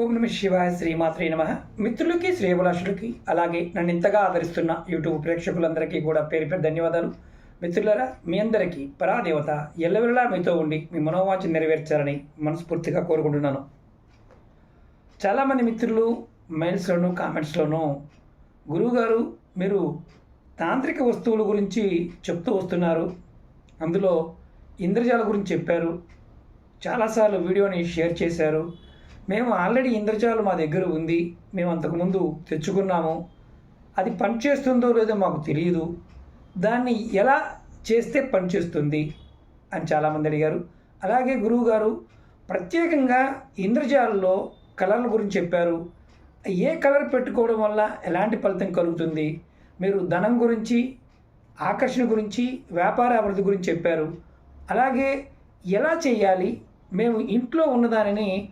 ఓం నమ శివాయ శ్రీమాత్రే నమ. మిత్రులకి శ్రేయభిలాషులకి అలాగే నన్ను ఇంతగా ఆదరిస్తున్న యూట్యూబ్ ప్రేక్షకులందరికీ కూడా పేరు పేరు ధన్యవాదాలు. మిత్రులారా మీ అందరికీ పరాదేవత ఎల్లవెల్లా మీతో ఉండి మీ మనోవాంఛ నెరవేర్చాలని మనస్ఫూర్తిగా కోరుకుంటున్నాను. చాలామంది మిత్రులు మెయిల్స్లోను కామెంట్స్లోనూ గురువుగారు మీరు తాంత్రిక వస్తువుల గురించి చెప్తూ వస్తున్నారు. అందులో ఇంద్రజాల గురించి చెప్పారు. చాలాసార్లు వీడియోని షేర్ చేశారు. మేము ఆల్రెడీ ఇంద్రజాలు మా దగ్గర ఉంది. మేము అంతకుముందు తెచ్చుకున్నాము. అది పనిచేస్తుందో లేదో మాకు తెలియదు. దాన్ని ఎలా చేస్తే పనిచేస్తుంది అని చాలామంది అడిగారు. అలాగే గురువుగారు ప్రత్యేకంగా ఇంద్రజాలలో కలర్ల గురించి చెప్పారు. ఏ కలర్ పెట్టుకోవడం వల్ల ఎలాంటి ఫలితం కలుగుతుంది? మీరు ధనం గురించి ఆకర్షణ గురించి వ్యాపార అభివృద్ధి గురించి చెప్పారు. అలాగే ఎలా చేయాలి? మేము ఇంట్లో ఉన్నదానిని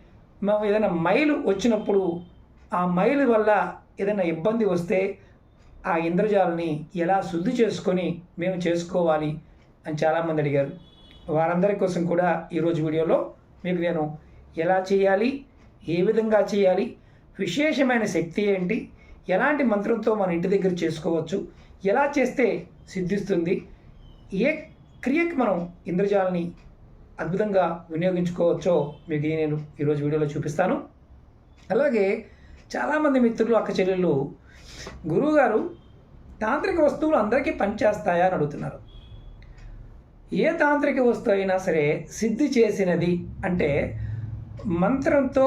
ఏదైనా మైలు వచ్చినప్పుడు ఆ మైలు వల్ల ఏదైనా ఇబ్బంది వస్తే ఆ ఇంద్రజాలని ఎలా శుద్ధి చేసుకొని మేము చేసుకోవాలి అని చాలామంది అడిగారు. వారందరి కోసం కూడా ఈరోజు వీడియోలో మీకు నేను ఎలా చేయాలి ఏ విధంగా చేయాలి విశేషమైన శక్తి ఏంటి ఎలాంటి మంత్రంతో మన ఇంటి దగ్గర చేసుకోవచ్చు ఎలా చేస్తే సిద్ధిస్తుంది ఏ క్రియకి మనం ఇంద్రజాలని అద్భుతంగా వినియోగించుకోవచ్చో మీకు నేను ఈరోజు వీడియోలో చూపిస్తాను. అలాగే చాలామంది మిత్రులు అక్క చెల్లెళ్ళు గురువుగారు తాంత్రిక వస్తువులు అందరికీ పనిచేస్తాయా అని అడుగుతున్నారు. ఏ తాంత్రిక వస్తువు అయినా సరే సిద్ధి చేసినది అంటే మంత్రంతో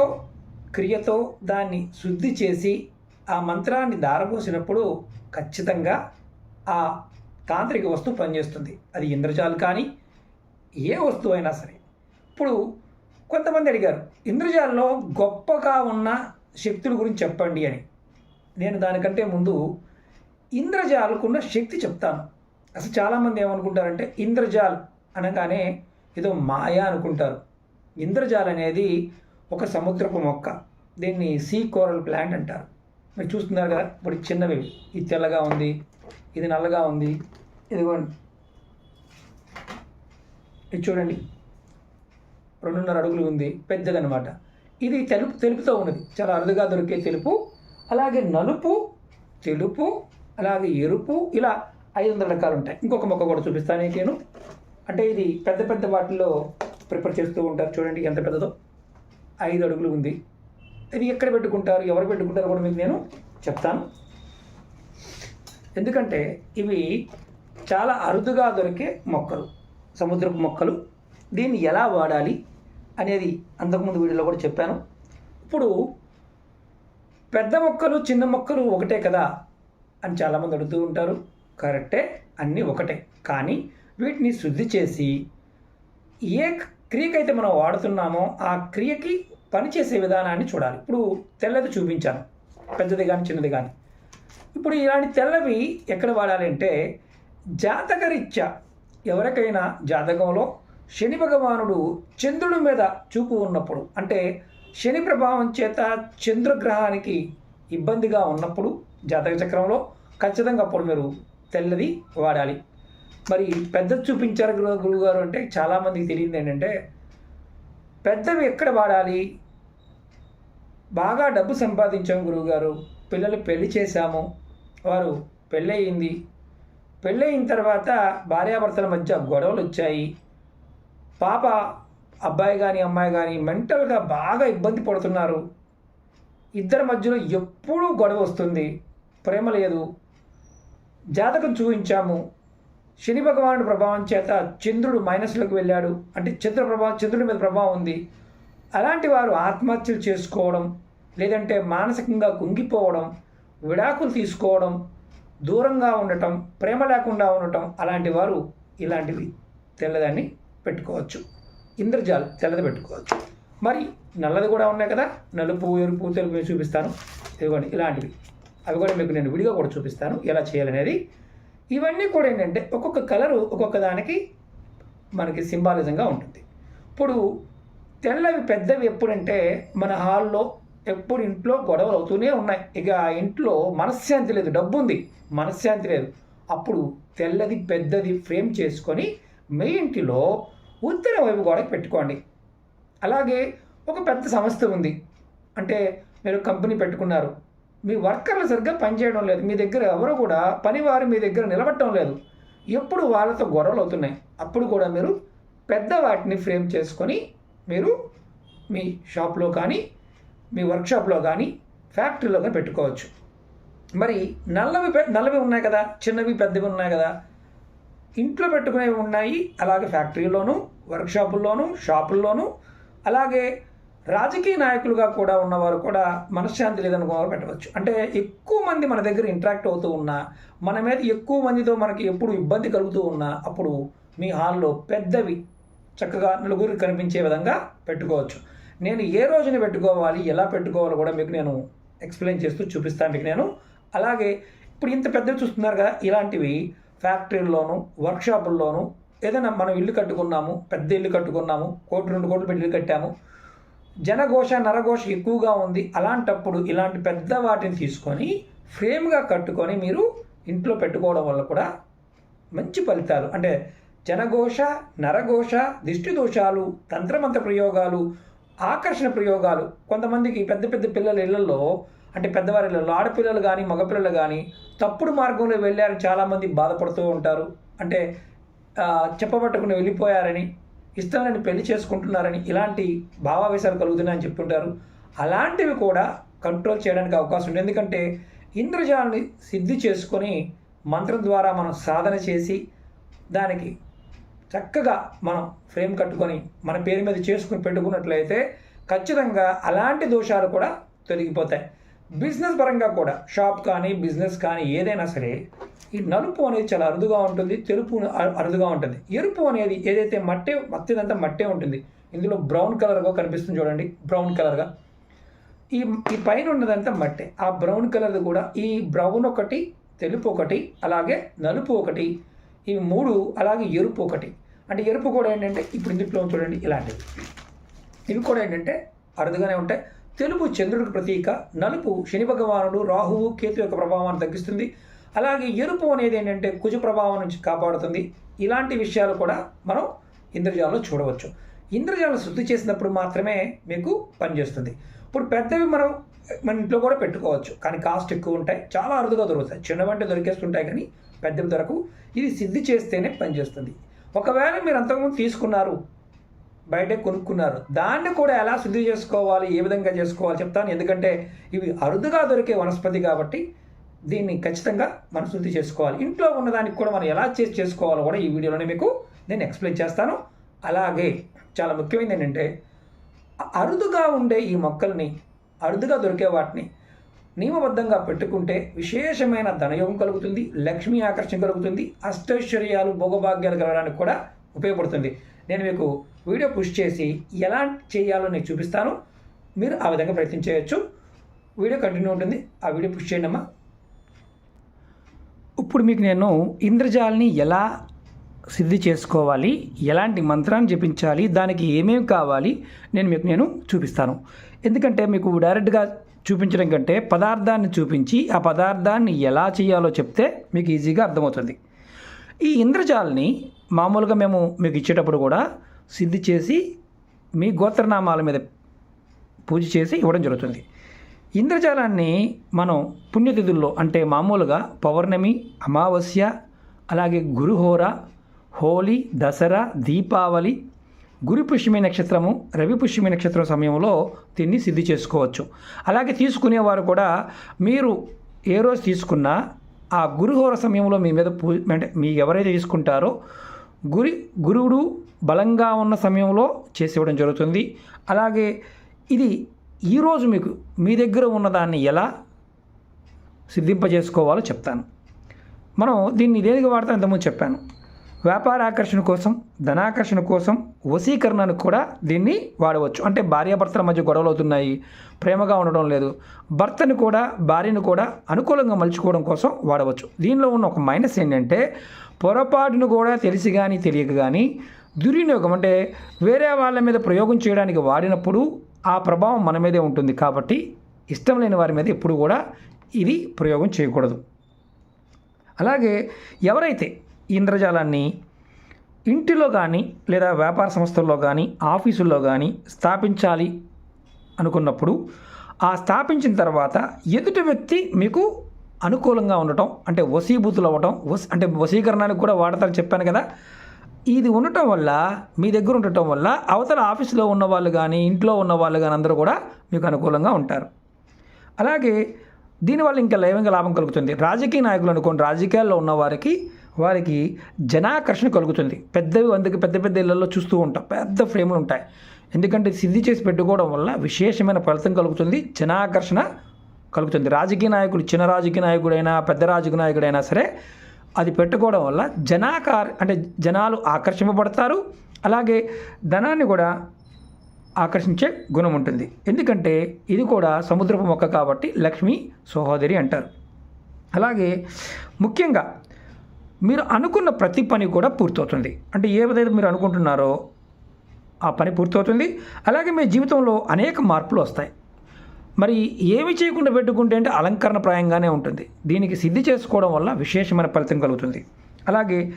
క్రియతో దాన్ని శుద్ధి చేసి ఆ మంత్రాన్ని దారపోసినప్పుడు ఖచ్చితంగా ఆ తాంత్రిక వస్తువు పనిచేస్తుంది. అది ఇంద్రజాలు కానీ ఏ వస్తువు అయినా సరే. ఇప్పుడు కొంతమంది అడిగారు ఇంద్రజాలలో గొప్పగా ఉన్న శక్తుల గురించి చెప్పండి అని. నేను దానికంటే ముందు ఇంద్రజాలకున్న శక్తి చెప్తాను. అసలు చాలామంది ఏమనుకుంటారంటే ఇంద్రజాల్ అనగానే ఏదో మాయా అనుకుంటారు. ఇంద్రజాల్ అనేది ఒక సముద్రపు మొక్క. దీన్ని సీ కోరల్ ప్లాంట్ అంటారు. మీరు చూస్తున్నారు కదా ఇప్పుడు చిన్నవి ఇది తెల్లగా ఉంది ఇది నల్లగా ఉంది. ఇదిగోండి. ఇది చూడండి. రెండున్నర అడుగులు ఉంది. పెద్దదనమాట ఇది తెలుపు తెలుపుతో ఉన్నది. చాలా అరుదుగా దొరికే తెలుపు. అలాగే నలుపు తెలుపు అలాగే ఎరుపు ఇలా ఐదు వందల రకాలు ఉంటాయి. ఇంకొక మొక్క కూడా చూపిస్తాను నేను అంటే ఇది పెద్ద పెద్ద వాటిల్లో ప్రిపేర్ చేస్తూ ఉంటారు చూడండి ఎంత పెద్దదో. ఐదు అడుగులు ఉంది. ఇది ఎక్కడ పెట్టుకుంటారు? ఎవరు పెట్టుకుంటారు కూడా మీకు నేను చెప్తాను. ఎందుకంటే ఇవి చాలా అరుదుగా దొరికే మొక్కలు. సముద్రపు మొక్కలు. దీన్ని ఎలా వాడాలి అనేది అంతకుముందు వీడియోలో కూడా చెప్పాను. ఇప్పుడు పెద్ద మొక్కలు చిన్న మొక్కలు ఒకటే కదా అని చాలామంది అడుగుతూ ఉంటారు. కరెక్టే అన్నీ ఒకటే. కానీ వీటిని శుద్ధి చేసి ఏ క్రియకైతే మనం వాడుతున్నామో ఆ క్రియకి పనిచేసే విధానాన్ని చూడాలి. ఇప్పుడు తెల్లది చూపించాను. పెద్దది కానీ చిన్నది కానీ ఇప్పుడు ఇలాంటి తెల్లవి ఎక్కడ వాడాలి అంటే జాతకరీత్యా ఎవరికైనా జాతకంలో శని భగవానుడు చంద్రుడి మీద చూపు ఉన్నప్పుడు అంటే శని ప్రభావం చేత చంద్రగ్రహానికి ఇబ్బందిగా ఉన్నప్పుడు జాతక చక్రంలో ఖచ్చితంగా అప్పుడు మీరు తెల్లది వాడాలి. మరి పెద్ద చూపించారు గురువు గురువుగారు అంటే చాలామందికి తెలియదు ఏంటంటే పెద్దవి ఎక్కడ వాడాలి? బాగా డబ్బు సంపాదించాం గురువుగారు పిల్లలు పెళ్ళి చేశాము వారు పెళ్ళయింది పెళ్ళయిన తర్వాత భార్యాభర్తల మధ్య గొడవలు వచ్చాయి పాప అబ్బాయి కానీ అమ్మాయి కానీ మెంటల్గా బాగా ఇబ్బంది పడుతున్నారు. ఇద్దరి మధ్యలో ఎప్పుడూ గొడవ వస్తుంది. ప్రేమ లేదు. జాతకం చూపించాము. శని భగవానుడి ప్రభావం చేత చంద్రుడు మైనస్లోకి వెళ్ళాడు. అంటే చంద్ర ప్రభావం చంద్రుడి మీద ప్రభావం ఉంది. అలాంటి వారు ఆత్మహత్యలు చేసుకోవడం లేదంటే మానసికంగా కుంగిపోవడం విడాకులు తీసుకోవడం దూరంగా ఉండటం ప్రేమ లేకుండా ఉండటం అలాంటి వారు ఇలాంటివి తెల్లదాన్ని పెట్టుకోవచ్చు. ఇంద్రజాల్ తెల్లది పెట్టుకోవచ్చు. మరి నల్లది కూడా ఉన్నాయి కదా? నలుపు ఎరుపు తెలుపు మీకు చూపిస్తాను. ఇదిగోండి ఇలాంటివి. అవి కూడా మీకు నేను విడిగా కూడా చూపిస్తాను. ఎలా చేయాలనేది. ఇవన్నీ కూడా ఏంటంటే ఒక్కొక్క కలరు ఒక్కొక్క దానికి మనకి సింబాలిజంగా ఉంటుంది. ఇప్పుడు తెల్లవి పెద్దవి ఎప్పుడంటే మన హాల్లో ఎప్పుడు ఇంట్లో గొడవలు అవుతూనే ఉన్నాయి. ఇక ఇంట్లో మనశ్శాంతి లేదు డబ్బు ఉంది మనశ్శాంతి లేదు. అప్పుడు తెల్లది పెద్దది ఫ్రేమ్ చేసుకొని మీ ఇంటిలో ఉత్తర వైపు గోడకి పెట్టుకోండి. అలాగే ఒక పెద్ద సంస్థ ఉంది. అంటే మీరు కంపెనీ పెట్టుకున్నారు. మీ వర్కర్లు సరిగ్గా పనిచేయడం లేదు. మీ దగ్గర ఎవరు కూడా పనివారు మీ దగ్గర నిలబడటం లేదు. ఎప్పుడు వాళ్ళతో గొడవలు అవుతున్నాయి. అప్పుడు కూడా మీరు పెద్ద వాటిని ఫ్రేమ్ చేసుకొని మీరు మీ షాప్లో కానీ మీ వర్క్షాప్లో కానీ ఫ్యాక్టరీలో కానీ పెట్టుకోవచ్చు. మరి నల్లవి పె- నల్లవి ఉన్నాయి కదా చిన్నవి పెద్దవి ఉన్నాయి కదా ఇంట్లో పెట్టుకునేవి ఉన్నాయి అలాగే ఫ్యాక్టరీలోను వర్క్షాపుల్లోను షాపుల్లోనూ అలాగే రాజకీయ నాయకులుగా కూడా ఉన్నవారు కూడా మనశ్శాంతి లేదనుకున్నవారు పెట్టవచ్చు. అంటే ఎక్కువ మంది మన దగ్గర ఇంటరాక్ట్ అవుతూ ఉన్నా మన మీద ఎక్కువ మందితో మనకి ఎప్పుడు ఇబ్బంది కలుగుతూ ఉన్నా అప్పుడు మీ హాల్లో పెద్దవి చక్కగా నలుగురికి కనిపించే విధంగా పెట్టుకోవచ్చు. నేను ఏ రోజున పెట్టుకోవాలి ఎలా పెట్టుకోవాలో కూడా మీకు నేను ఎక్స్ప్లెయిన్ చేస్తూ చూపిస్తాను మీకు నేను. అలాగే ఇప్పుడు ఇంత పెద్దవి చూస్తున్నారు కదా ఇలాంటివి ఫ్యాక్టరీల్లోను వర్క్షాపుల్లోను ఏదైనా మనం ఇల్లు కట్టుకున్నాము పెద్ద ఇల్లు కట్టుకున్నాము కోటి రెండు కోట్లు పెట్టి ఇల్లు కట్టాము జనఘోష నరఘోష ఎక్కువగా ఉంది అలాంటప్పుడు ఇలాంటి పెద్ద వాటిని తీసుకొని ఫ్రేమ్గా కట్టుకొని మీరు ఇంట్లో పెట్టుకోవడం వల్ల కూడా మంచి ఫలితాలు. అంటే జనఘోష నరఘోష దిష్టి దోషాలు తంత్రమంత్ర ప్రయోగాలు ఆకర్షణ ప్రయోగాలు. కొంతమందికి పెద్ద పెద్ద పిల్లల ఇళ్ళలో అంటే పెద్దవారి ఇళ్ళలో ఆడపిల్లలు కానీ మగపిల్లలు కానీ తప్పుడు మార్గంలో వెళ్ళారని చాలామంది బాధపడుతూ ఉంటారు. అంటే చెప్పబట్టుకుని వెళ్ళిపోయారని ఇష్టాలని పెళ్ళి చేసుకుంటున్నారని ఇలాంటి భావావేశాలు కలుగుతున్నాయని చెప్తుంటారు అలాంటివి కూడా కంట్రోల్ చేయడానికి అవకాశం ఉంది. ఎందుకంటే ఇంద్రజాలని సిద్ధి చేసుకొని మంత్రం ద్వారా మనం సాధన చేసి దానికి చక్కగా మనం ఫ్రేమ్ కట్టుకొని మన పేరు మీద చేసుకుని పెట్టుకున్నట్లయితే ఖచ్చితంగా అలాంటి దోషాలు కూడా తొలగిపోతాయి. బిజినెస్ పరంగా కూడా షాప్ కానీ బిజినెస్ కానీ ఏదైనా సరే ఈ నలుపు అనేది చాలా అరుదుగా ఉంటుంది తెలుపు అరుదుగా ఉంటుంది. ఎరుపు అనేది ఏదైతే మట్టే మత్తిదంతా మట్టే ఉంటుంది. ఇందులో బ్రౌన్ కలర్గా కనిపిస్తుంది చూడండి బ్రౌన్ కలర్గా. ఈ ఈ పైన ఉన్నదంతా మట్టే. ఆ బ్రౌన్ కలర్ కూడా ఈ బ్రౌన్ ఒకటి తెలుపు ఒకటి అలాగే నలుపు ఒకటి ఇవి మూడు అలాగే ఎరుపు ఒకటి. అంటే ఎరుపు కూడా ఏంటంటే ఇప్పుడు ఇందులో చూడండి ఇలాంటివి. ఇవి కూడా ఏంటంటే అరుదుగానే ఉంటాయి. తెలుపు చంద్రుడికి ప్రతీక నలుపు శని భగవానుడు రాహువు కేతు యొక్క ప్రభావాన్ని తగ్గిస్తుంది. అలాగే ఎరుపు అనేది ఏంటంటే కుజ ప్రభావం నుంచి కాపాడుతుంది. ఇలాంటి విషయాలు కూడా మనం ఇంద్రజాలంలో చూడవచ్చు. ఇంద్రజాలం శుద్ధి చేసినప్పుడు మాత్రమే మీకు పనిచేస్తుంది ఇప్పుడు పెద్దవి మనం మన ఇంట్లో కూడా పెట్టుకోవచ్చు. కానీ కాస్ట్ ఎక్కువ ఉంటాయి. చాలా అరుదుగా దొరుకుతాయి. చిన్నవంటే దొరికేస్తుంటాయి కానీ పెద్దవి దొరకు ఇది సిద్ధి చేస్తేనే పనిచేస్తుంది ఒకవేళ మీరు అంతకుముందు తీసుకున్నారు బయటే కొనుక్కున్నారు దాన్ని కూడా ఎలా శుద్ధి చేసుకోవాలి ఏ విధంగా చేసుకోవాలి చెప్తాను. ఎందుకంటే ఇవి అరుదుగా దొరికే వనస్పతి కాబట్టి దీన్ని ఖచ్చితంగా మనం శుద్ధి చేసుకోవాలి. ఇంట్లో ఉన్నదానికి కూడా మనం ఎలా చేసి చేసుకోవాలో కూడా ఈ వీడియోలోనే మీకు నేను ఎక్స్ప్లెయిన్ చేస్తాను. అలాగే చాలా ముఖ్యమైనది ఏంటంటే అరుదుగా ఉండే ఈ మొక్కల్ని అరుదుగా దొరికే వాటిని నియమబద్ధంగా పెట్టుకుంటే విశేషమైన ధనయోగం కలుగుతుంది లక్ష్మీ ఆకర్షణ కలుగుతుంది అష్టైశ్వర్యాలు భోగభాగ్యాలు కలగడానికి కూడా ఉపయోగపడుతుంది. నేను మీకు వీడియో పుష్ చేసి ఎలా చేయాలో నేను చూపిస్తాను. మీరు ఆ విధంగా ప్రయత్నం చేయొచ్చు. వీడియో కంటిన్యూ ఉంటుంది. ఆ వీడియో పుష్ చేయండి అమ్మా. ఇప్పుడు మీకు నేను ఇంద్రజాల్ని ఎలా సిద్ధి చేసుకోవాలి ఎలాంటి మంత్రాన్ని జపించాలి దానికి ఏమేమి కావాలి నేను మీకు నేను చూపిస్తాను. ఎందుకంటే మీకు డైరెక్ట్గా చూపించడం కంటే పదార్థాన్ని చూపించి ఆ పదార్థాన్ని ఎలా చేయాలో చెప్తే మీకు ఈజీగా అర్థమవుతుంది. ఈ ఇంద్రజాలని మామూలుగా మేము మీకు ఇచ్చేటప్పుడు కూడా సిద్ధి చేసి మీ గోత్రనామాల మీద పూజ చేసి ఇవ్వడం జరుగుతుంది. ఇంద్రజాలాన్ని మనం పుణ్యతిథుల్లో అంటే మామూలుగా పౌర్ణమి అమావాస్య అలాగే గురుహోర హోలీ దసరా దీపావళి గురు పుష్యమి నక్షత్రము రవి పుష్యమి నక్షత్రం సమయంలో దీన్ని సిద్ధి చేసుకోవచ్చు. అలాగే తీసుకునేవారు కూడా మీరు ఏ రోజు తీసుకున్నా ఆ గురుహోర సమయంలో మీ మీద పూ అంటే మీ ఎవరైతే తీసుకుంటారో గురి గురువుడు బలంగా ఉన్న సమయంలో చేసి ఇవ్వడం జరుగుతుంది. అలాగే ఇది ఈరోజు మీకు మీ దగ్గర ఉన్నదాన్ని ఎలా సిద్ధింపజేసుకోవాలో చెప్తాను. మనం దీన్ని దేనికి వాడతాం? ఇంతకుముందు చెప్పాను. వ్యాపార ఆకర్షణ కోసం ధనాకర్షణ కోసం వశీకరణను కూడా దీన్ని వాడవచ్చు. అంటే భార్యాభర్తల మధ్య గొడవలు అవుతున్నాయి ప్రేమగా ఉండడం లేదు. భర్తను కూడా భార్యను కూడా అనుకూలంగా మలుచుకోవడం కోసం వాడవచ్చు. దీనిలో ఉన్న ఒక మైనస్ ఏంటంటే పొరపాటును కూడా తెలిసి కానీ తెలియక కానీ దుర్వినియోగం అంటే వేరే వాళ్ళ మీద ప్రయోగం చేయడానికి వాడినప్పుడు ఆ ప్రభావం మన మీదే ఉంటుంది కాబట్టి ఇష్టం లేని వారి మీద ఎప్పుడు కూడా ఇది ప్రయోగం చేయకూడదు. అలాగే ఎవరైతే ఇంద్రజాలాన్ని ఇంటిలో కానీ లేదా వ్యాపార సంస్థల్లో కానీ ఆఫీసుల్లో కానీ స్థాపించాలి అనుకున్నప్పుడు ఆ స్థాపించిన తర్వాత ఎదుటి వ్యక్తి మీకు అనుకూలంగా ఉండటం అంటే వసీభూతులు అవ్వటం వస్ అంటే వసీకరణానికి కూడా వాడతారని చెప్పాను కదా. ఇది ఉండటం వల్ల మీ దగ్గర ఉండటం వల్ల అవతల ఆఫీసులో ఉన్న వాళ్ళు కానీ ఇంట్లో ఉన్న వాళ్ళు కానీ అందరూ కూడా మీకు అనుకూలంగా ఉంటారు. అలాగే దీనివల్ల ఇంకా లైవంగా లాభం కలుగుతుంది. రాజకీయ నాయకులు అనుకోండి రాజకీయాల్లో ఉన్నవారికి వారికి జనాకర్షణ కలుగుతుంది. పెద్దవి అందుకే పెద్ద పెద్ద ఇళ్ళలో చూస్తూ ఉంటాం. పెద్ద ఫ్రేములు ఉంటాయి. ఎందుకంటే సిద్ధి చేసి పెట్టుకోవడం వల్ల విశేషమైన ఫలితం కలుగుతుంది. జనాకర్షణ కలుగుతుంది. రాజకీయ నాయకుడు చిన్న రాజకీయ నాయకుడైనా పెద్ద రాజకీయ నాయకుడైనా సరే అది పెట్టుకోవడం వల్ల జనాకార్ అంటే జనాలు ఆకర్షింపబడతారు. అలాగే ధనాన్ని కూడా ఆకర్షించే గుణం ఉంటుంది. ఎందుకంటే ఇది కూడా సముద్రపు మొక్క కాబట్టి లక్ష్మీ సహోదరి అంటారు. అలాగే ముఖ్యంగా మీరు అనుకున్న ప్రతి పని కూడా పూర్తవుతుంది. అంటే ఏదైతే మీరు అనుకుంటున్నారో ఆ పని పూర్తవుతుంది. అలాగే మీ జీవితంలో అనేక మార్పులు వస్తాయి. మరి ఏమి చేయకుండా పెట్టుకుంటే అంటే అలంకరణ ప్రాయంగానే ఉంటుంది. దీనికి సిద్ధి చేసుకోవడం వల్ల విశేషమైన ఫలితం కలుగుతుంది. అలాగే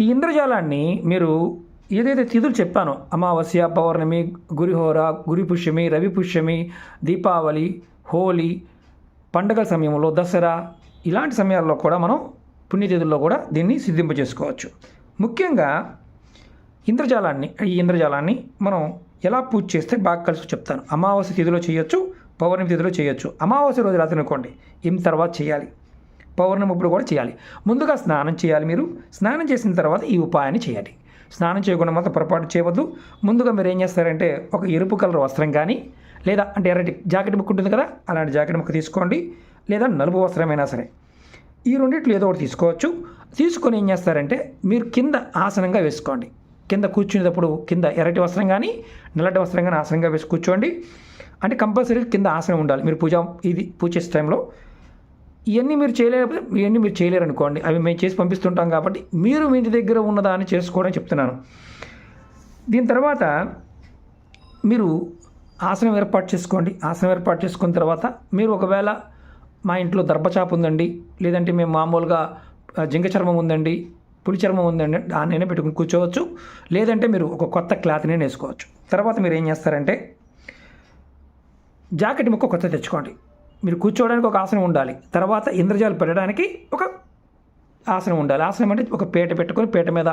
ఈ ఇంద్రజాలాన్ని మీరు ఏదైతే తిథులు చెప్పానో అమావాస్య పౌర్ణమి గురిహోర గురి పుష్యమి రవి పుష్యమి దీపావళి హోలీ పండగల సమయంలో దసరా ఇలాంటి సమయాల్లో కూడా మనం పుణ్యతిథుల్లో కూడా దీన్ని సిద్ధింప చేసుకోవచ్చు ముఖ్యంగా ఇంద్రజాలాన్ని ఈ ఇంద్రజాలాన్ని మనం ఎలా పూజ చేస్తే బాగా కలిసి చెప్తాను. అమావాస్య తిథిలో చేయొచ్చు పౌర్ణమి తిథిలో చేయొచ్చు. అమావాస్య రోజు రాత్రి అనుకోండి ఏం తర్వాత చేయాలి? పౌర్ణమి ఇప్పుడు కూడా చేయాలి. ముందుగా స్నానం చేయాలి మీరు. స్నానం చేసిన తర్వాత ఈ ఉపాయాన్ని చేయాలి. స్నానం చేయకుండా మాత్రం పొరపాటు చేయవద్దు. ముందుగా మీరు ఏం చేస్తారంటే ఒక ఎరుపు కలర్ వస్త్రం కానీ లేదా అంటే ఎర్రటి జాకెట్ ముక్క ఉంటుంది కదా అలాంటి జాకెట్ ముక్క తీసుకోండి. లేదా నలుపు వస్త్రమైనా సరే. ఈ రెండిట్లో ఏదో ఒకటి తీసుకోవచ్చు. తీసుకొని ఏం చేస్తారంటే మీరు కింద ఆసనంగా వేసుకోండి. కింద కూర్చునేటప్పుడు కింద ఎర్రటి వస్త్రం కానీ నల్లటి వస్త్రం కానీ ఆసనంగా వేసి కూర్చోండి. అంటే కంపల్సరీ కింద ఆసనం ఉండాలి. మీరు పూజ ఇది పూజ చేసే టైంలో ఇవన్నీ మీరు చేయలేకపోతే ఇవన్నీ మీరు చేయలేరు అనుకోండి అవి మేము చేసి పంపిస్తుంటాం కాబట్టి మీరు మీ ఇంటి దగ్గర ఉన్నదాన్ని చేసుకోవడం చెప్తున్నాను. దీని తర్వాత మీరు ఆసనం ఏర్పాటు చేసుకోండి. ఆసనం ఏర్పాటు చేసుకున్న తర్వాత మీరు ఒకవేళ మా ఇంట్లో దర్భచాప ఉందండి. లేదంటే మేము మామూలుగా జింక చర్మం ఉందండి పులి చర్మం ఉందండి దాన్నైనా పెట్టుకుని కూర్చోవచ్చు. లేదంటే మీరు ఒక కొత్త క్లాత్ని వేసుకోవచ్చు తర్వాత మీరు ఏం చేస్తారంటే జాకెట్ ముక్క కొత్త తెచ్చుకోండి. మీరు కూర్చోవడానికి ఒక ఆసనం ఉండాలి. తర్వాత ఇంద్రజాలు పెట్టడానికి ఒక ఆసనం ఉండాలి. ఆసనం అంటే ఒక పీట పెట్టుకొని పీట మీద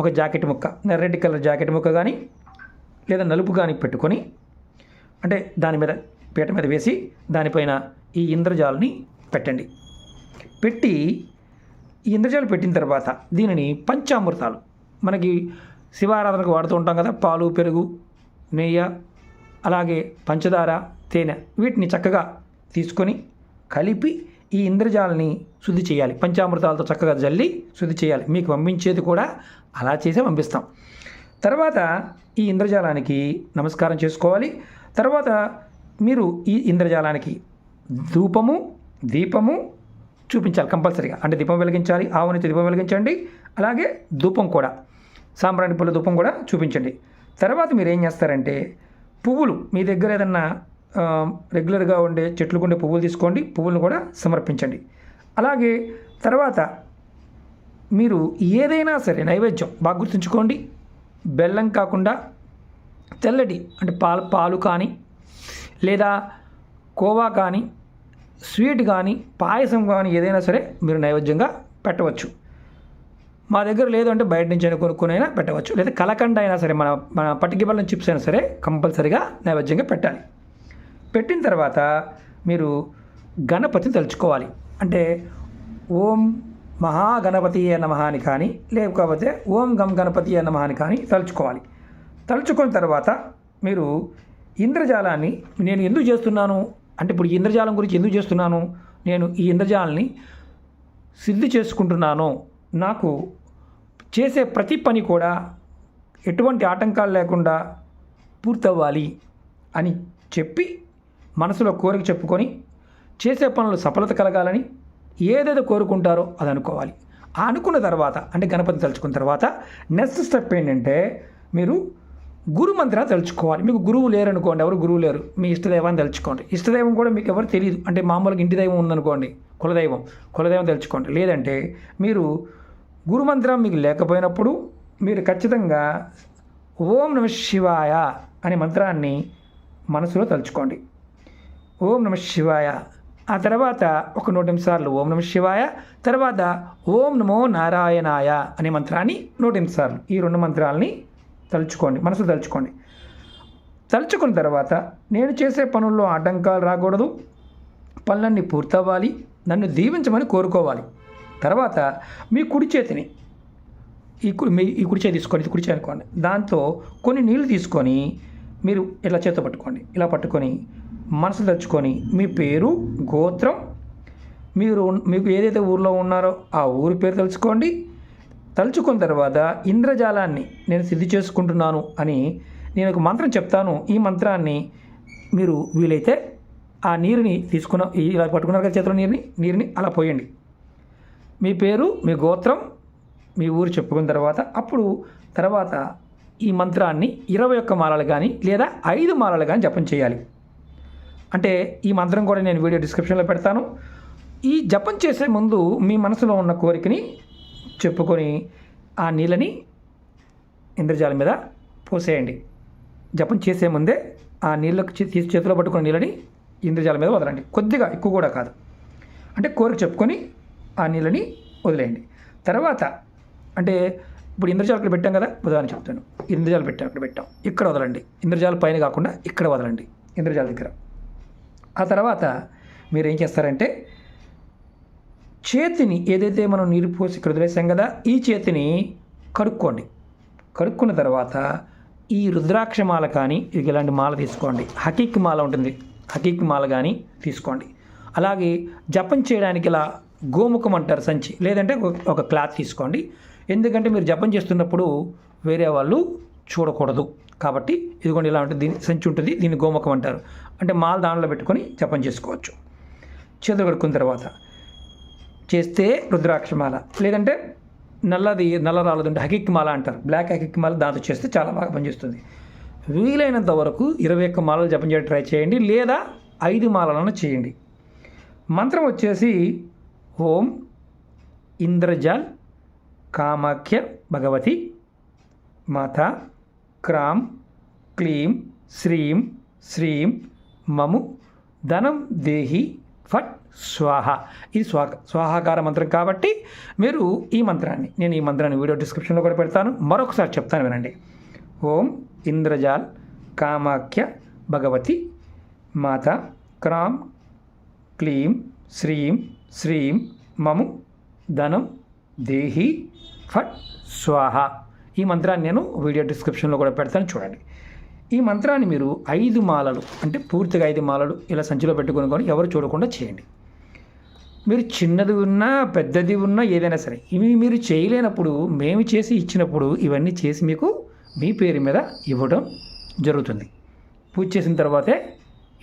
ఒక జాకెట్ ముక్క రెడ్ కలర్ జాకెట్ ముక్క కానీ లేదా నలుపు కానీ పెట్టుకొని అంటే దాని మీద పీట మీద వేసి దానిపైన ఈ ఇంద్రజాలని పెట్టండి. పెట్టి ఈ ఇంద్రజాలు పెట్టిన తర్వాత దీనిని పంచామృతాలు. మనకి శివారాధనకు వాడుతూ ఉంటాం కదా పాలు పెరుగు నెయ్యి అలాగే పంచదార తేనె వీటిని చక్కగా తీసుకొని కలిపి ఈ ఇంద్రజాలని శుద్ధి చేయాలి. పంచామృతాలతో చక్కగా జల్లి శుద్ధి చేయాలి. మీకు పంపించేది కూడా అలా చేసే పంపిస్తాం. తర్వాత ఈ ఇంద్రజాలానికి నమస్కారం చేసుకోవాలి. తర్వాత మీరు ఈ ఇంద్రజాలానికి ధూపము దీపము చూపించాలి కంపల్సరీగా. అంటే దీపం వెలిగించాలి ఆవునితో దీపం వెలిగించండి అలాగే ధూపం కూడా. సాంబ్రాణి పూల ధూపం కూడా చూపించండి. తర్వాత మీరు ఏం చేస్తారంటే పువ్వులు మీ దగ్గర ఏదన్నా రెగ్యులర్గా ఉండే చెట్లు ఉండే పువ్వులు తీసుకోండి పువ్వులను కూడా సమర్పించండి. అలాగే తర్వాత మీరు ఏదైనా సరే నైవేద్యం బాగా గుర్తుంచుకోండి. బెల్లం కాకుండా తెల్లటి అంటే పాలు పాలు కానీ లేదా కోవా కానీ స్వీట్ కానీ పాయసం కానీ ఏదైనా సరే మీరు నైవేద్యంగా పెట్టవచ్చు. మా దగ్గర లేదు అంటే బయట నుంచి అయినా కొనుక్కునైనా పెట్టవచ్చు. లేదా కలకండ అయినా సరే మన మన పట్టికి చిప్స్ అయినా సరే కంపల్సరీగా నైవేద్యంగా పెట్టాలి. పెట్టిన తర్వాత మీరు గణపతిని తలుచుకోవాలి. అంటే ఓం మహాగణపతి నమః అని కానీ లేకపోతే ఓం గం గణపతి నమః అని కానీ తలుచుకోవాలి. తలుచుకున్న తర్వాత మీరు ఇంద్రజాలాన్ని నేను ఎందుకు చేస్తున్నాను? అంటే ఇప్పుడు ఈ ఇంద్రజాలం గురించి ఎందుకు చేస్తున్నాను? నేను ఈ ఇంద్రజాలాన్ని సిద్ధి చేసుకుంటున్నాను. నాకు చేసే ప్రతి పని కూడా ఎటువంటి ఆటంకాలు లేకుండా పూర్తవ్వాలి అని చెప్పి మనసులో కోరిక చెప్పుకొని చేసే పనులు సఫలత కలగాలని ఏదైతే కోరుకుంటారో అది అనుకోవాలి. అనుకున్న తర్వాత అంటే గణపతి తలుచుకున్న తర్వాత నెక్స్ట్ స్టెప్ ఏంటంటే మీరు గురు మంత్రాన్ని తలుచుకోవాలి. మీకు గురువు లేరు అనుకోండి ఎవరు గురువు లేరు. మీ ఇష్టదైవాన్ని తలుచుకోండి. ఇష్టదైవం కూడా మీకు ఎవరు తెలియదు అంటే మామూలుగా ఇంటి దైవం ఉందనుకోండి కులదైవం. కులదైవం తలుచుకోండి. లేదంటే మీరు గురు మంత్రం మీకు లేకపోయినప్పుడు మీరు ఖచ్చితంగా ఓం నమ శివాయ అనే మంత్రాన్ని మనసులో తలుచుకోండి. ఓం నమ శివాయ. ఆ తర్వాత ఒక నూట ఎనిమిది సార్లు ఓం నమ శివాయ తర్వాత ఓం నమో నారాయణాయ అనే మంత్రాన్ని నూట ఎనిమిది సార్లు ఈ రెండు మంత్రాలని తలుచుకోండి మనసు తలుచుకోండి. తలుచుకున్న తర్వాత నేను చేసే పనుల్లో ఆటంకాలు రాకూడదు పనులన్నీ పూర్తవ్వాలి నన్ను దీవించమని కోరుకోవాలి. తర్వాత మీ కుడి చేతిని ఈ మీ ఈ కుడి చేతి తీసుకోండి ఇది కుడి చేయి అనుకోండి. దాంతో కొన్ని నీళ్ళు తీసుకొని మీరు ఇలా చేత పట్టుకోండి. ఇలా పట్టుకొని మనసు తలుచుకొని మీ పేరు గోత్రం మీరు మీకు ఏదైతే ఊర్లో ఉన్నారో ఆ ఊరి పేరు తెలుసుకోండి తలుచుకున్న తర్వాత ఇంద్రజాలాన్ని నేను సిద్ధి చేసుకుంటున్నాను అని నేను ఒక మంత్రం చెప్తాను. ఈ మంత్రాన్ని మీరు వీలైతే ఆ నీరుని తీసుకున్న ఇలా పట్టుకున్నారు కదా చేతిలో నీరుని నీరుని అలా పోయండి. మీ పేరు మీ గోత్రం మీ ఊరు చెప్పుకున్న తర్వాత అప్పుడు తర్వాత ఈ మంత్రాన్ని ఇరవై ఒక్క మాలలు కానీ లేదా ఐదు మాలలు కానీ జపం చేయాలి. అంటే ఈ మంత్రం కూడా నేను వీడియో డిస్క్రిప్షన్లో పెడతాను. ఈ జపం చేసే ముందు మీ మనసులో ఉన్న కోరికని చెప్పుకొని ఆ నీళ్ళని ఇంద్రజాలం మీద పోసేయండి. జపం చేసే ముందే ఆ నీళ్ళకు తీసి చేతిలో పట్టుకున్న నీళ్ళని ఇంద్రజాలం మీద వదలండి. కొద్దిగా ఎక్కువ కూడా కాదు. అంటే కోరిక చెప్పుకొని ఆ నీళ్ళని వదిలేయండి. తర్వాత అంటే ఇప్పుడు ఇంద్రజాలు ఇక్కడ పెట్టాం కదా ఉదాహరణ చెప్తాను. ఇంద్రజాలు పెట్టాం ఇక్కడ పెట్టాం. ఇక్కడ వదలండి. ఇంద్రజాల పైన కాకుండా ఇక్కడ వదలండి. ఇంద్రజాల దగ్గర. ఆ తర్వాత మీరు ఏం చేస్తారంటే చేతిని ఏదైతే మనం నీరు పోసి ఇక్కడ వదిలేసాం కదా ఈ చేతిని కడుక్కోండి. కడుక్కున్న తర్వాత ఈ రుద్రాక్ష మాల కానీ ఇది ఇలాంటి మాల తీసుకోండి. హకీక్ మాల ఉంటుంది. హకీక్ మాల కానీ తీసుకోండి. అలాగే జపం చేయడానికి ఇలా గోముఖం అంటారు సంచి. లేదంటే ఒక- ఒక క్లాత్ తీసుకోండి. ఎందుకంటే మీరు జపం చేస్తున్నప్పుడు వేరే వాళ్ళు చూడకూడదు. కాబట్టి ఇదిగోండి ఇలా ఉంటుంది. దీని సంచి ఉంటుంది. దీన్ని గోముఖం అంటారు. అంటే మాల దానిలో పెట్టుకొని జపం చేసుకోవచ్చు. చేతులు కడుక్కున్న తర్వాత చేస్తే రుద్రాక్షమాల. లేదంటే నల్లది నల్ల రాలదుంటే హకిక్ మాల అంటారు. బ్లాక్ హకిక్ మాల దాంతో చేస్తే చాలా బాగా పనిచేస్తుంది. వీలైనంత వరకు ఇరవై ఒక్క మాలలు జపం చేయడం ట్రై చేయండి లేదా ఐదు మాలలను చేయండి. మంత్రం వచ్చేసి ఓం ఇంద్రజాల్ కామాఖ్య భగవతి మాత క్రామ్ క్లీం శ్రీం శ్రీం మము ధనం దేహి ఫట్ స్వాహ. ఇది స్వా స్వాహాకార మంత్రం కాబట్టి మీరు ఈ మంత్రాన్ని నేను ఈ మంత్రాన్ని వీడియో డిస్క్రిప్షన్లో కూడా పెడతాను. మరొకసారి చెప్తాను వినండి. ఓం ఇంద్రజాల్ కామాఖ్య భగవతి మాత క్రామ్ క్లీం శ్రీం శ్రీం మము ధనం దేహి ఫట్ స్వాహ. ఈ మంత్రాన్ని నేను వీడియో డిస్క్రిప్షన్లో కూడా పెడతాను. చూడండి. ఈ మంత్రాన్ని మీరు ఐదు మాలలు అంటే పూర్తిగా ఐదు మాలలు ఇలా సంచిలో పెట్టుకొని కొని ఎవరు చూడకుండా చేయండి. మీరు చిన్నది ఉన్నా పెద్దది ఉన్నా ఏదైనా సరే ఇవి మీరు చేయలేనప్పుడు మేము చేసి ఇచ్చినప్పుడు ఇవన్నీ చేసి మీకు మీ పేరు మీద ఇవ్వడం జరుగుతుంది. పూజ చేసిన తర్వాతే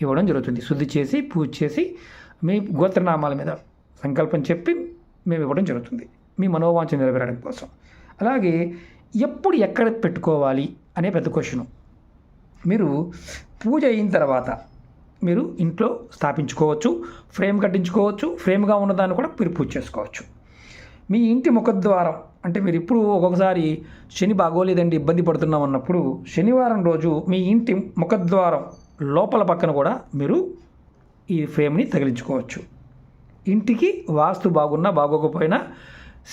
ఇవ్వడం జరుగుతుంది. శుద్ధి చేసి పూజ చేసి మీ గోత్రనామాల మీద సంకల్పం చెప్పి మేము ఇవ్వడం జరుగుతుంది. మీ మనోవాంఛ నెరవేరడం కోసం. అలాగే ఎప్పుడు ఎక్కడ పెట్టుకోవాలి అనే పెద్ద క్వశ్చన్ మీరు పూజ అయిన తర్వాత మీరు ఇంట్లో స్థాపించుకోవచ్చు ఫ్రేమ్ కట్టించుకోవచ్చు ఫ్రేమ్గా ఉన్నదాన్ని కూడా మీరు పూజ చేసుకోవచ్చు. మీ ఇంటి ముఖద్వారం అంటే మీరు ఇప్పుడు ఒక్కొక్కసారి శని బాగోలేదండి ఇబ్బంది పడుతున్నాం అన్నప్పుడు శనివారం రోజు మీ ఇంటి ముఖద్వారం లోపల పక్కన కూడా మీరు ఈ ఫ్రేమ్ని తగిలించుకోవచ్చు. ఇంటికి వాస్తు బాగున్నా బాగోకపోయినా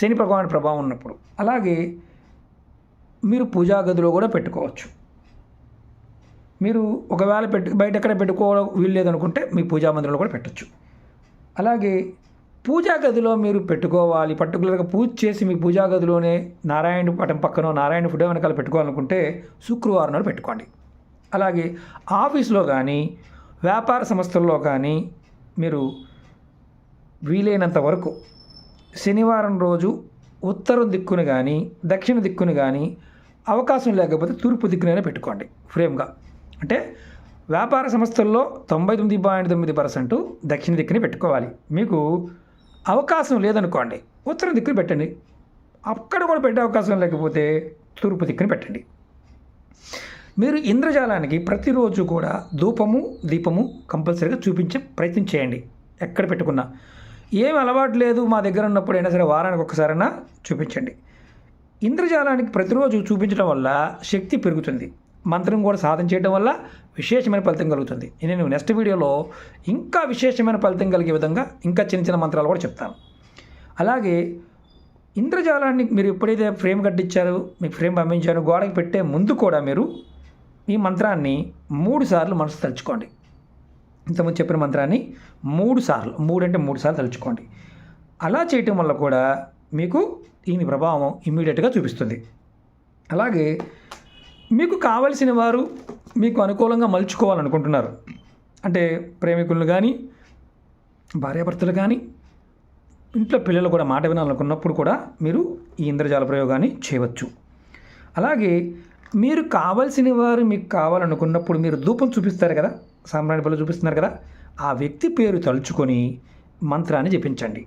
శని భగవాన్ ప్రభావం ఉన్నప్పుడు. అలాగే మీరు పూజా గదిలో కూడా పెట్టుకోవచ్చు. మీరు ఒకవేళ పెట్టు బయట ఎక్కడ పెట్టుకోవడం వీల్లేదనుకుంటే మీ పూజా మందిరంలో కూడా పెట్టచ్చు. అలాగే పూజా గదిలో మీరు పెట్టుకోవాలి పర్టికులర్గా పూజ చేసి మీ పూజా గదిలోనే నారాయణ పటం పక్కన నారాయణ ఫోటో వెనకాల పెట్టుకోవాలనుకుంటే శుక్రవారం నాడు పెట్టుకోండి. అలాగే ఆఫీస్లో కానీ వ్యాపార సంస్థల్లో కానీ మీరు వీలైనంత వరకు శనివారం రోజు ఉత్తరం దిక్కును కానీ దక్షిణ దిక్కును కానీ అవకాశం లేకపోతే తూర్పు దిక్కునైనా పెట్టుకోండి ఫ్రేమ్గా. అంటే వ్యాపార సంస్థల్లో తొంభై తొమ్మిది పాయింట్ తొమ్మిది పర్సెంట్ దక్షిణ దిక్కుని పెట్టుకోవాలి. మీకు అవకాశం లేదనుకోండి ఉత్తరం దిక్కుని పెట్టండి. అక్కడ కూడా పెట్టే అవకాశం లేకపోతే తూర్పు దిక్కుని పెట్టండి. మీరు ఇంద్రజాలానికి ప్రతిరోజు కూడా ధూపము దీపము కంపల్సరీగా చూపించే ప్రయత్నం చేయండి. ఎక్కడ పెట్టుకున్నా. ఏం అలవాటు లేదు మా దగ్గర ఉన్నప్పుడు అయినా సరే వారానికి ఒక్కసారైనా చూపించండి. ఇంద్రజాలానికి ప్రతిరోజు చూపించడం వల్ల శక్తి పెరుగుతుంది. మంత్రం కూడా సాధన చేయడం వల్ల విశేషమైన ఫలితం కలుగుతుంది. నేను నెక్స్ట్ వీడియోలో ఇంకా విశేషమైన ఫలితం కలిగే విధంగా ఇంకా చిన్న చిన్న మంత్రాలు కూడా చెప్తాను. అలాగే ఇంద్రజాలాన్ని మీరు ఎప్పుడైతే ఫ్రేమ్ కట్టించారో మీకు ఫ్రేమ్ పంపించారో గోడకి పెట్టే ముందు కూడా మీరు ఈ మంత్రాన్ని మూడు సార్లు మనసు తలుచుకోండి. ఇంతకుముందు చెప్పిన మంత్రాన్ని మూడు సార్లు మూడు అంటే మూడు సార్లు తలుచుకోండి. అలా చేయటం వల్ల కూడా మీకు దీని ప్రభావం ఇమ్మీడియట్గా చూపిస్తుంది. అలాగే మీకు కావలసిన వారు మీకు అనుకూలంగా మలుచుకోవాలనుకుంటున్నారు. అంటే ప్రేమికులను కానీ భార్యాభర్తలు కానీ ఇంట్లో పిల్లలు కూడా మాట వినాలనుకున్నప్పుడు కూడా మీరు ఈ ఇంద్రజాల ప్రయోగాన్ని చేయవచ్చు. అలాగే మీరు కావలసిన వారు మీకు కావాలనుకున్నప్పుడు మీరు ధూపం చూపిస్తారు కదా సామ్రాణి పళ్ళు చూపిస్తున్నారు కదా ఆ వ్యక్తి పేరు తలుచుకొని మంత్రాన్ని జపించండి.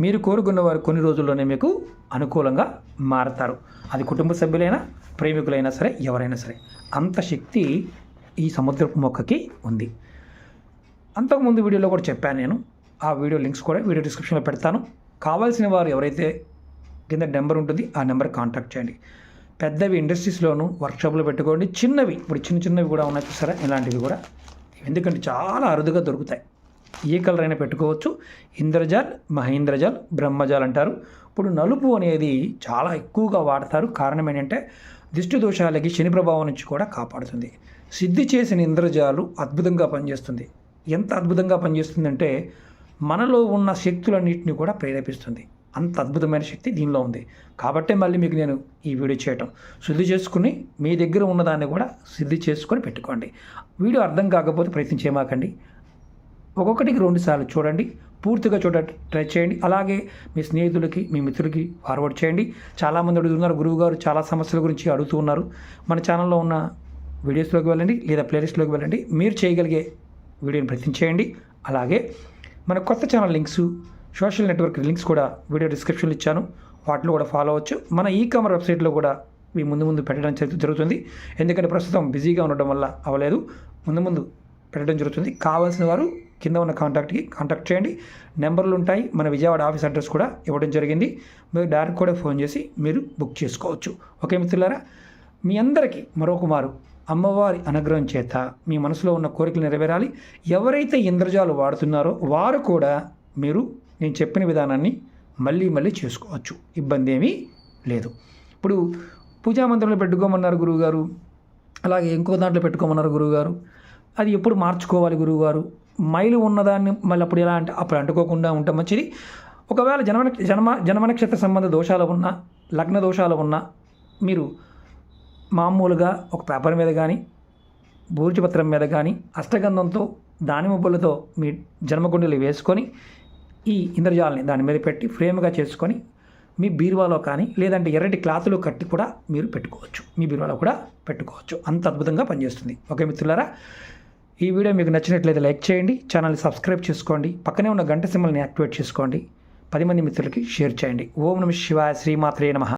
మీరు కోరుకున్న వారు కొన్ని రోజుల్లోనే మీకు అనుకూలంగా మారతారు. అది కుటుంబ సభ్యులైనా ప్రేమికులైనా సరే ఎవరైనా సరే అంత శక్తి ఈ సముద్రపు మొక్కకి ఉంది. అంతకుముందు వీడియోలో కూడా చెప్పాను నేను. ఆ వీడియో లింక్స్ కూడా వీడియో డిస్క్రిప్షన్లో పెడతాను. కావాల్సిన వారు ఎవరైతే కింద నెంబర్ ఉంటుంది ఆ నెంబర్ కాంటాక్ట్ చేయండి. పెద్దవి ఇండస్ట్రీస్లోను వర్క్షాప్లో పెట్టుకోండి. చిన్నవి ఇప్పుడు చిన్న చిన్నవి కూడా ఉన్నాయి చూసారా? ఇలాంటివి కూడా. ఎందుకంటే చాలా అరుదుగా దొరుకుతాయి. ఏ కలర్ అయినా పెట్టుకోవచ్చు. ఇంద్రజాల్ మహేంద్రజాల్ బ్రహ్మజాల్ అంటారు. ఇప్పుడు నలుపు అనేది చాలా ఎక్కువగా వాడతారు. కారణం ఏంటంటే దిష్టి దోషాలకి శని ప్రభావం నుంచి కూడా కాపాడుతుంది. సిద్ధి చేసిన ఇంద్రజాలు అద్భుతంగా పనిచేస్తుంది. ఎంత అద్భుతంగా పనిచేస్తుందంటే మనలో ఉన్న శక్తులన్నింటినీ కూడా ప్రేరేపిస్తుంది. అంత అద్భుతమైన శక్తి దీనిలో ఉంది. కాబట్టే మళ్ళీ మీకు నేను ఈ వీడియో చేయటం. శుద్ధి చేసుకుని మీ దగ్గర ఉన్నదాన్ని కూడా శుద్ధి చేసుకొని పెట్టుకోండి. వీడియో అర్థం కాకపోతే ప్రయత్నం చేయమాకండి. ఒక్కొక్కటికి రెండు సార్లు చూడండి. పూర్తిగా చూడ ట్రై చేయండి. అలాగే మీ స్నేహితులకి మీ మిత్రులకి ఫార్వర్డ్ చేయండి. చాలామంది అడుగుతున్నారు గురువుగారు చాలా సమస్యల గురించి అడుగుతూ ఉన్నారు. మన ఛానల్లో ఉన్న వీడియోస్లోకి వెళ్ళండి లేదా ప్లేలిస్ట్లోకి వెళ్ళండి. మీరు చేయగలిగే వీడియోని ప్రయత్నం చేయండి. అలాగే మన కొత్త channel links social network links కూడా వీడియో డిస్క్రిప్షన్లో ఇచ్చాను. వాటిలో కూడా ఫాలో అవ్వచ్చు. మన ఈ కామర్ వెబ్సైట్లో కూడా మీ ముందు ముందు పెట్టడం జరుగుతుంది. ఎందుకంటే ప్రస్తుతం బిజీగా ఉండడం వల్ల అవ్వలేదు. ముందు ముందు పెట్టడం జరుగుతుంది. కావాల్సిన వారు కింద ఉన్న కాంటాక్ట్కి కాంటాక్ట్ చేయండి. నెంబర్లు ఉంటాయి. మన విజయవాడ ఆఫీస్ అడ్రస్ కూడా ఇవ్వడం జరిగింది. మీరు డైరెక్ట్ కూడా ఫోన్ చేసి మీరు బుక్ చేసుకోవచ్చు. ఓకే మిత్రులారా? మీ అందరికీ మరో కుమారు అమ్మవారి అనుగ్రహం చేత మీ మనసులో ఉన్న కోరికలు నెరవేరాలి. ఎవరైతే ఇంద్రజాలు వాడుతున్నారో వారు కూడా మీరు నేను చెప్పిన విధానాన్ని మళ్ళీ మళ్ళీ చేసుకోవచ్చు. ఇబ్బంది ఏమీ లేదు. ఇప్పుడు పూజా మందిరంలో పెట్టుకోమన్నారు గురువుగారు. అలాగే ఇంకో దాంట్లో పెట్టుకోమన్నారు గురువుగారు. అది ఎప్పుడు మార్చుకోవాలి గురువుగారు? మైలు ఉన్నదాన్ని మళ్ళీ అప్పుడు ఎలా అంటే అప్పుడు అంటుకోకుండా ఉంటే మంచిది. ఒకవేళ జన్మ జన్మ జన్మనక్షత్ర సంబంధ దోషాలు ఉన్నా లగ్న దోషాలు ఉన్నా మీరు మామూలుగా ఒక పేపర్ మీద కానీ బూర్చిపత్రం మీద కానీ అష్టగంధంతో దానిమ్మ పుల్లతో మీ జన్మకుండలు వేసుకొని ఈ ఇంద్రజాలని దాని మీద పెట్టి ఫ్రేమ్గా చేసుకొని మీ బీరువాలో కానీ లేదంటే ఎర్రటి క్లాతులు కట్టి కూడా మీరు పెట్టుకోవచ్చు. మీ బీరువాలో కూడా పెట్టుకోవచ్చు. అంత అద్భుతంగా పనిచేస్తుంది. ఓకే మిత్రులారా? ఈ వీడియో మీకు నచ్చినట్లయితే లైక్ చేయండి ఛానల్ని సబ్స్క్రైబ్ చేసుకోండి పక్కనే ఉన్న గంట సింబల్ని యాక్టివేట్ చేసుకోండి. పది మంది మిత్రులకి షేర్ చేయండి. ఓం నమ శివాయ శ్రీమాత్రే నమః.